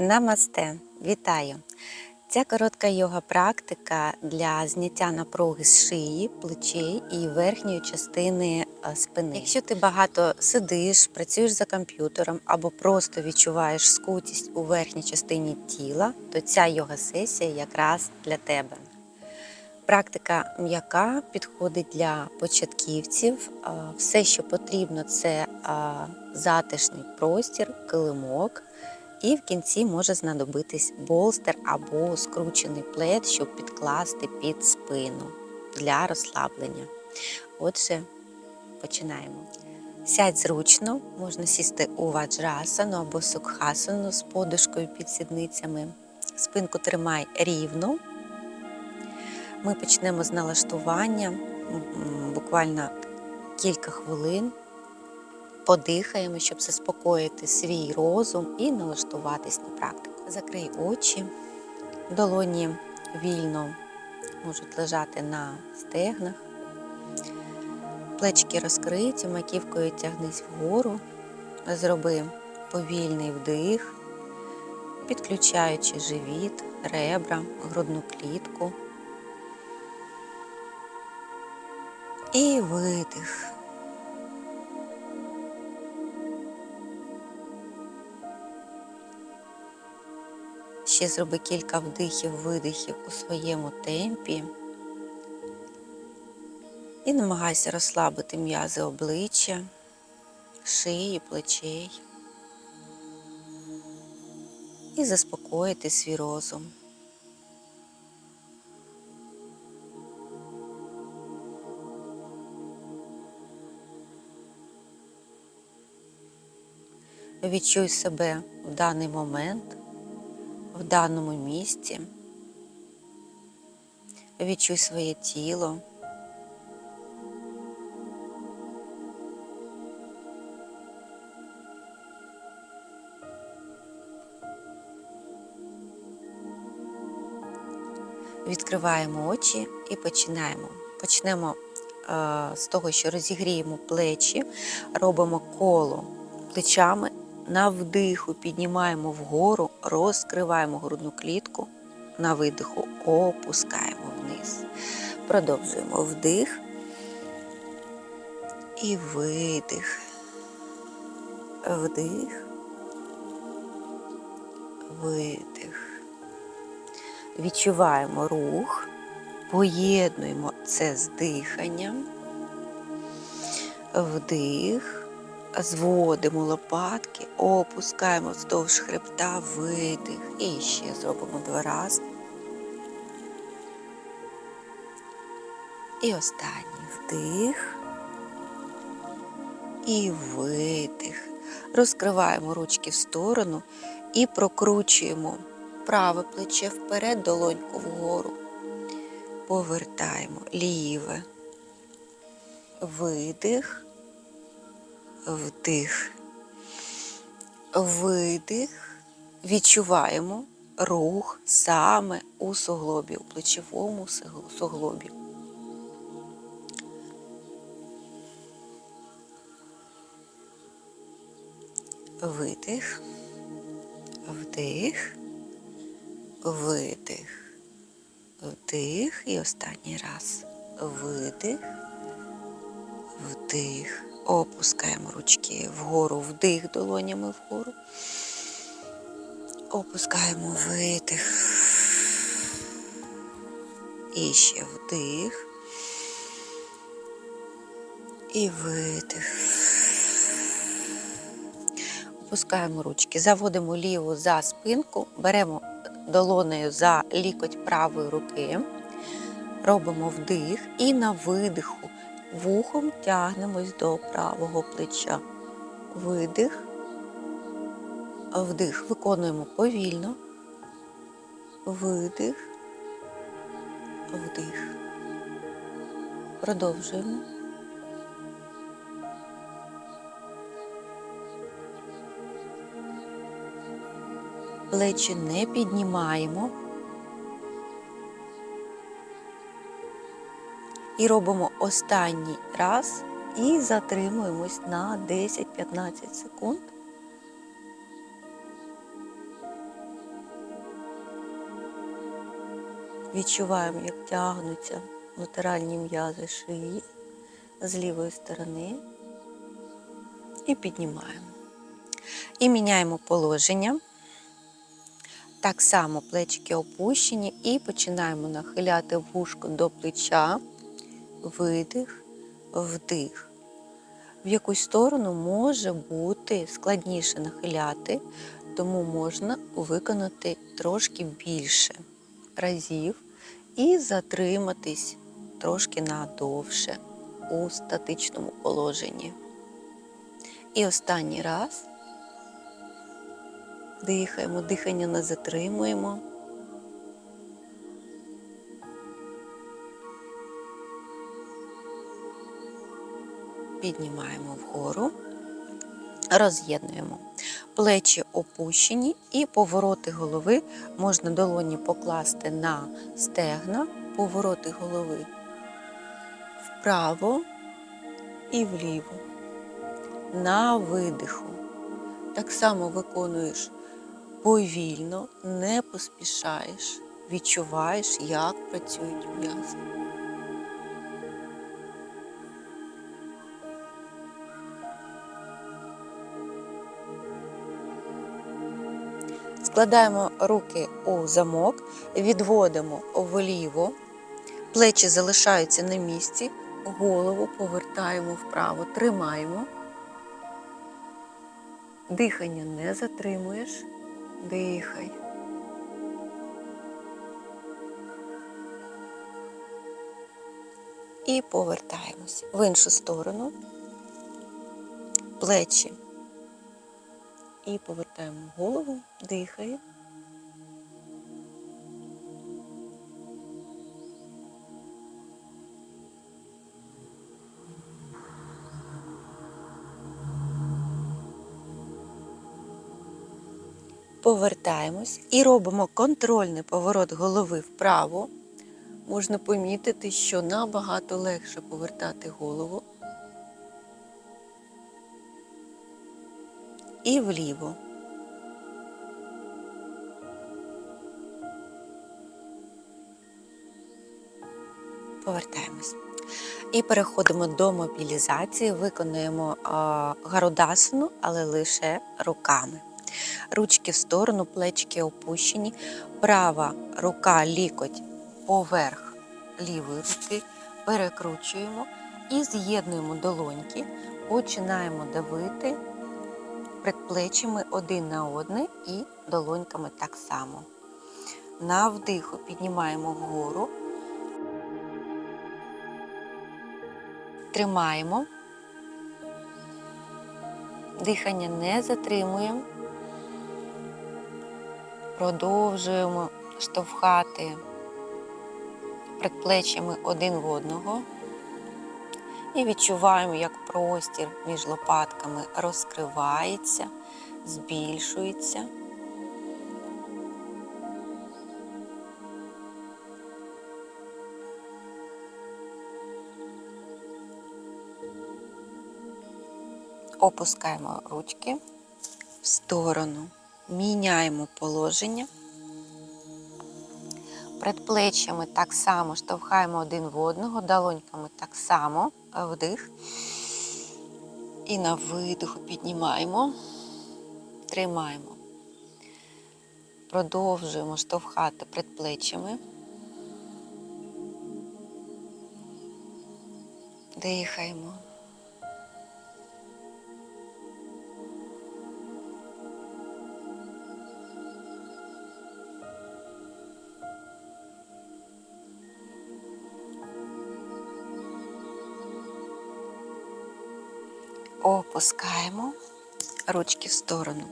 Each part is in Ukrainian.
Намасте! Вітаю! Ця коротка йога практика для зняття напруги з шиї, плечей і верхньої частини е, спини. Якщо ти багато сидиш, працюєш за комп'ютером або просто відчуваєш скутість у верхній частині тіла, то ця йога сесія якраз для тебе. Практика м'яка підходить для початківців. Все, що потрібно, це затишний простір, килимок. І в кінці може знадобитись болстер або скручений плед, щоб підкласти під спину для розслаблення. Отже, починаємо. Сядь зручно, можна сісти у ваджрасану або сукхасану з подушкою під сідницями. Спинку тримай рівно. Ми почнемо з налаштування буквально кілька хвилин. Подихаємо, щоб заспокоїти свій розум і налаштуватись на практику. Закрий очі, долоні вільно можуть лежати на стегнах, плечки розкриті, маківкою тягнись вгору, зроби повільний вдих, підключаючи живіт, ребра, грудну клітку. І видих. Ще зроби кілька вдихів-видихів у своєму темпі. І намагайся розслабити м'язи обличчя, шиї, плечей. І заспокоїти свій розум. Відчуй себе в даний момент в даному місці. Відчуй своє тіло. Відкриваємо очі і починаємо. Почнемо е, з того, що розігріємо плечі, робимо коло плечами на вдиху піднімаємо вгору, розкриваємо грудну клітку, на видиху опускаємо вниз. Продовжуємо вдих і видих. Вдих, видих. Відчуваємо рух, поєднуємо це з диханням. Вдих зводимо лопатки, опускаємо вздовж хребта, видих. І ще зробимо два рази. І останній вдих. І видих. Розкриваємо ручки в сторону і прокручуємо праве плече вперед, долоньку вгору. Повертаємо ліве. Видих вдих, видих, відчуваємо рух саме у суглобі, у плечовому суглобі. Видих, вдих, видих, вдих і останній раз. Видих, вдих. Опускаємо ручки вгору, вдих долонями вгору. Опускаємо видих. І ще вдих. І видих. Опускаємо ручки, заводимо ліву за спинку, беремо долонею за лікоть правої руки, робимо вдих і на видиху вухом тягнемось до правого плеча. Видих, вдих. Виконуємо повільно. Видих, вдих. Продовжуємо. Плечі не піднімаємо. І робимо останній раз і затримуємось на 10-15 секунд. Відчуваємо, як тягнуться латеральні м'язи шиї з лівої сторони і піднімаємо. І міняємо положення. Так само плечики опущені і починаємо нахиляти вушку до плеча видих, вдих. В якусь сторону може бути складніше нахиляти, тому можна виконати трошки більше разів і затриматись трошки надовше у статичному положенні. І останній раз дихаємо, дихання не затримуємо. Піднімаємо вгору, роз'єднуємо. Плечі опущені і повороти голови можна долоні покласти на стегна, повороти голови вправо і вліво. На видиху. Так само виконуєш повільно, не поспішаєш, відчуваєш, як працюють м'язи. Складаємо руки у замок, відводимо вліво, плечі залишаються на місці, голову повертаємо вправо, тримаємо. Дихання не затримуєш, дихай. І повертаємось в іншу сторону, плечі. І повертаємо голову, дихаємо. Повертаємось і робимо контрольний поворот голови вправо. Можна помітити, що набагато легше повертати голову. І вліво. Повертаємось. І переходимо до мобілізації, виконуємо гарудасану, але лише руками. Ручки в сторону, плечики опущені, права рука, лікоть поверх лівої руки, перекручуємо і з'єднуємо долоньки, починаємо давити предплечями один на одне і долоньками так само. На вдиху піднімаємо вгору, тримаємо, дихання не затримуємо. Продовжуємо штовхати предплечями один в одного і відчуваємо, як простір між лопатками розкривається, збільшується. Опускаємо ручки в сторону міняємо положення. Предплечями так само штовхаємо один в одного, долоньками так само вдих. І на видиху піднімаємо, тримаємо. Продовжуємо штовхати предплечями. Дихаємо. Опускаємо ручки в сторону.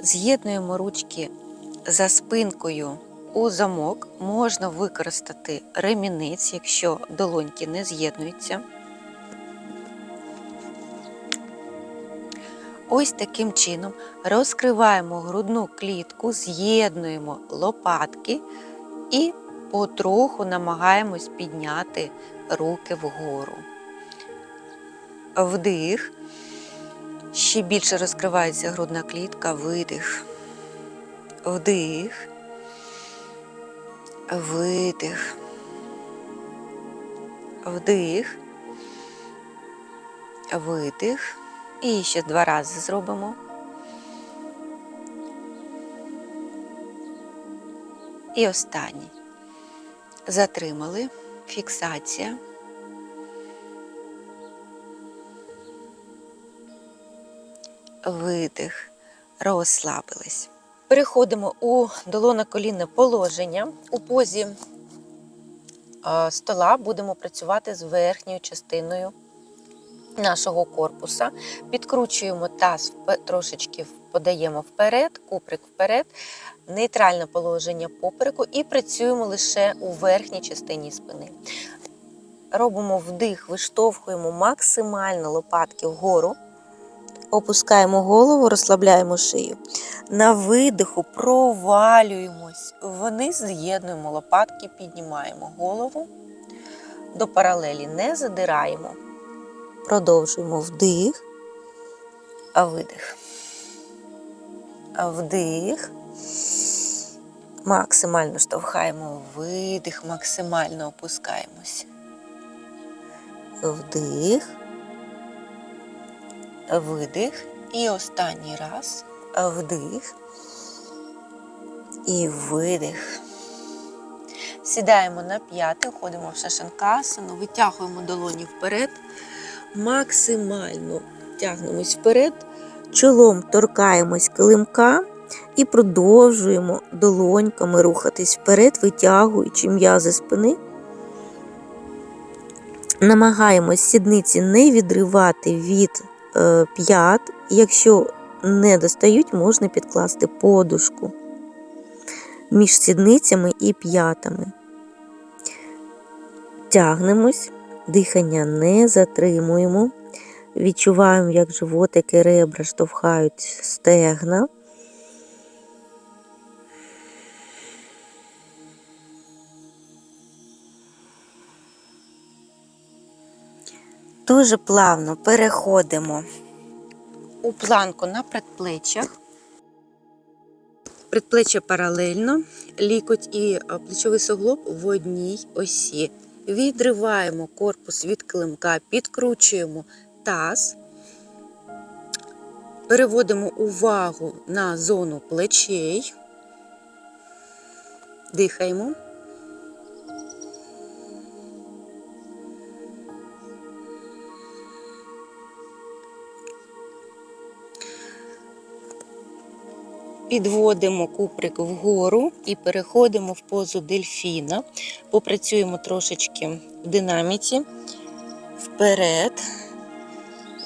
З'єднуємо ручки за спинкою у замок. Можна використати ремінець, якщо долоньки не з'єднуються. Ось таким чином розкриваємо грудну клітку, з'єднуємо лопатки і потроху намагаємось підняти руки вгору. Вдих. Ще більше розкривається грудна клітка, видих, вдих. видих, вдих, видих. І ще два рази зробимо. І останній. Затримали. Фіксація. Видих. Розслабились. Переходимо у долоно колінне положення. У позі стола будемо працювати з верхньою частиною нашого корпуса. Підкручуємо таз трошечки подаємо вперед, куприк вперед, нейтральне положення попереку і працюємо лише у верхній частині спини. Робимо вдих, виштовхуємо максимально лопатки вгору. Опускаємо голову, розслабляємо шию. На видиху провалюємось вниз, з'єднуємо лопатки, піднімаємо голову до паралелі, не задираємо. Продовжуємо вдих, а видих. Вдих. Максимально штовхаємо видих, максимально опускаємось. Вдих. Видих. І останній раз. Вдих. І видих. Сідаємо на п'яти, входимо в шашанкасану, витягуємо долоні вперед, максимально тягнемось вперед, чолом торкаємось килимка і продовжуємо долоньками рухатись вперед, витягуючи м'язи спини. Намагаємось сідниці не відривати від п'ят. Якщо не достають, можна підкласти подушку між сідницями і п'ятами. Тягнемось, дихання не затримуємо. Відчуваємо, як животики ребра штовхають стегна. Дуже плавно переходимо у планку на предплеччях. Предплеччя паралельно, лікоть і плечовий суглоб в одній осі. Відриваємо корпус від килимка, підкручуємо таз, переводимо увагу на зону плечей, дихаємо. Підводимо куприк вгору і переходимо в позу дельфіна. Попрацюємо трошечки в динаміці. Вперед,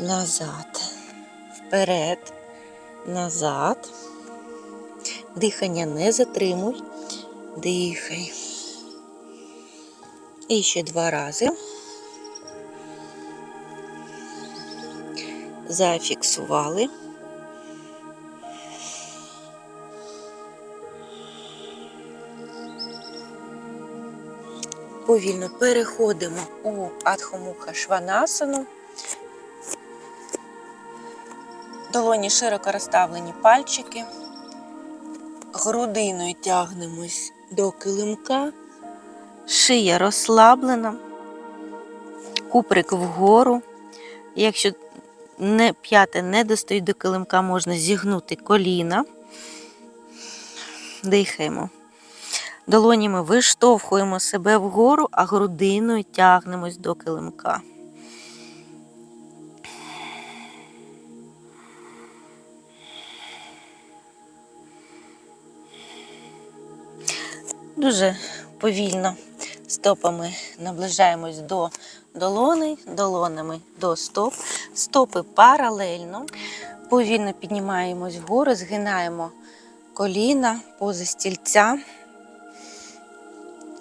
назад, вперед, назад. Дихання не затримуй. Дихай. І ще два рази. Зафіксували. Повільно переходимо у Адхомуха Шванасану. Долоні широко розставлені пальчики. Грудиною тягнемось до килимка. Шия розслаблена. Куприк вгору. Якщо не, п'яте не достають до килимка, можна зігнути коліна. Дихаємо. Долонями виштовхуємо себе вгору, а грудиною тягнемось до килимка. Дуже повільно стопами наближаємось до долоней, долонами до стоп. Стопи паралельно. Повільно піднімаємось вгору, згинаємо коліна, поза стільця.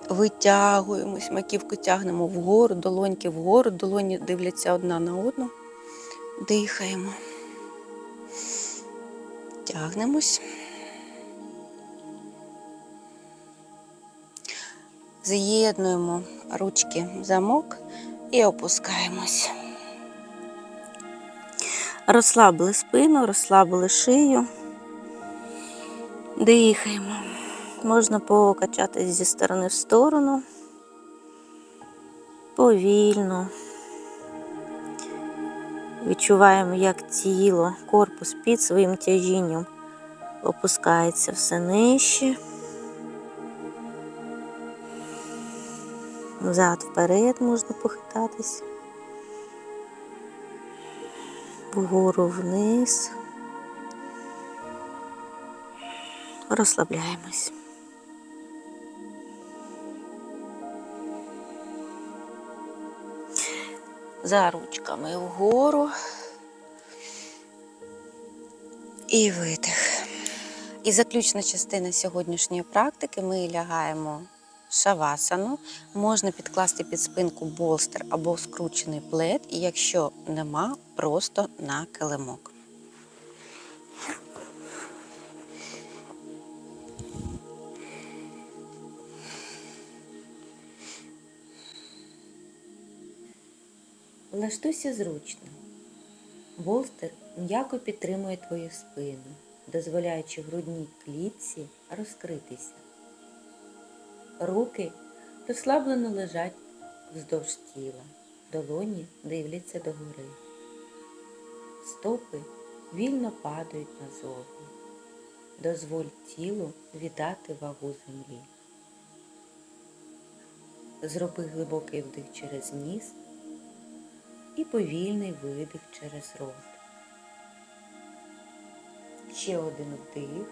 Витягуємось, маківку тягнемо вгору, долоньки вгору, долоні дивляться одна на одну. Дихаємо. Тягнемось. З'єднуємо ручки в замок і опускаємось. Розслабили спину, розслабили шию. Дихаємо. Можна покачатись зі сторони в сторону. Повільно. Відчуваємо, як тіло, корпус під своїм тяжінням опускається все нижче. Взад вперед можна похитатись. Вгору вниз. Розслабляємось. За ручками вгору. І видих. І заключна частина сьогоднішньої практики ми лягаємо шавасану. Можна підкласти під спинку болстер або скручений плед, і якщо нема, просто на килимок. Влаштуйся зручно. Болстер м'яко підтримує твою спину, дозволяючи грудній клітці розкритися. Руки розслаблено лежать вздовж тіла, долоні дивляться догори. Стопи вільно падають назовні. Дозволь тілу віддати вагу землі. Зроби глибокий вдих через ніс і повільний видих через рот. Ще один вдих.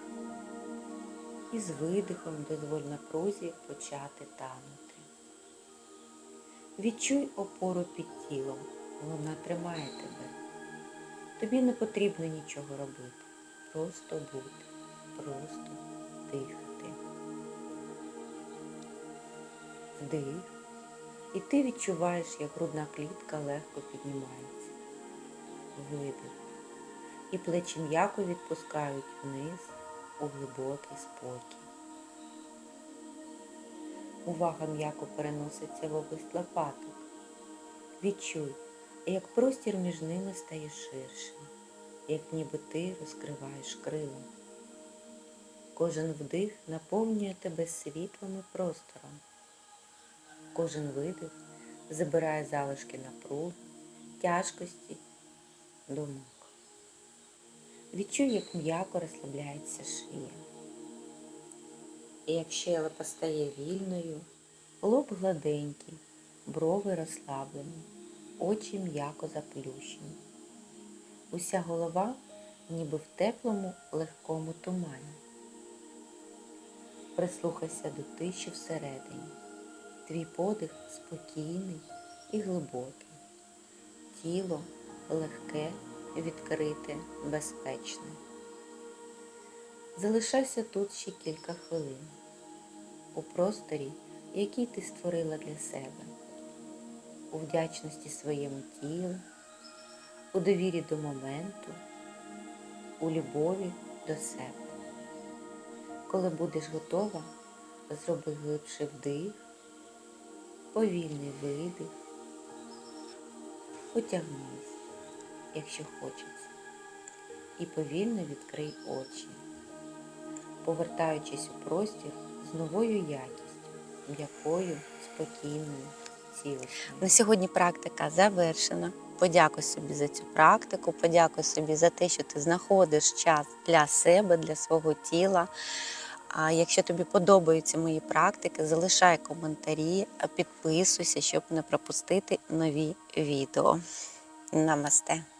І з видихом дозволь напрузі почати танути. Відчуй опору під тілом. Вона тримає тебе. Тобі не потрібно нічого робити. Просто бути, просто дихати. Вдих. І ти відчуваєш, як грудна клітка легко піднімається. Видих. І плечі м'яко відпускають вниз у глибокий спокій. Увага м'яко переноситься в область лопаток. Відчуй, як простір між ними стає ширшим, як ніби ти розкриваєш крила. Кожен вдих наповнює тебе світлом і простором. Кожен видих забирає залишки напруги, тяжкості, думок. Відчуй, як м'яко розслабляється шия. І як щелепа стає вільною, лоб гладенький, брови розслаблені, очі м'яко заплющені. Уся голова ніби в теплому, легкому тумані. Прислухайся до тиші всередині. Твій подих спокійний і глибокий. Тіло легке, відкрите, безпечне. Залишайся тут ще кілька хвилин у просторі, який ти створила для себе, у вдячності своєму тілу, у довірі до моменту, у любові до себе. Коли будеш готова, зроби глибший вдих повільний видих. Потягнись, якщо хочеться, і повільно відкрий очі, повертаючись у простір з новою якістю, м'якою, спокійною, цілісною. На сьогодні практика завершена. Подякуй собі за цю практику, подякуй собі за те, що ти знаходиш час для себе, для свого тіла. А якщо тобі подобаються мої практики, залишай коментарі, підписуйся, щоб не пропустити нові відео. Намасте!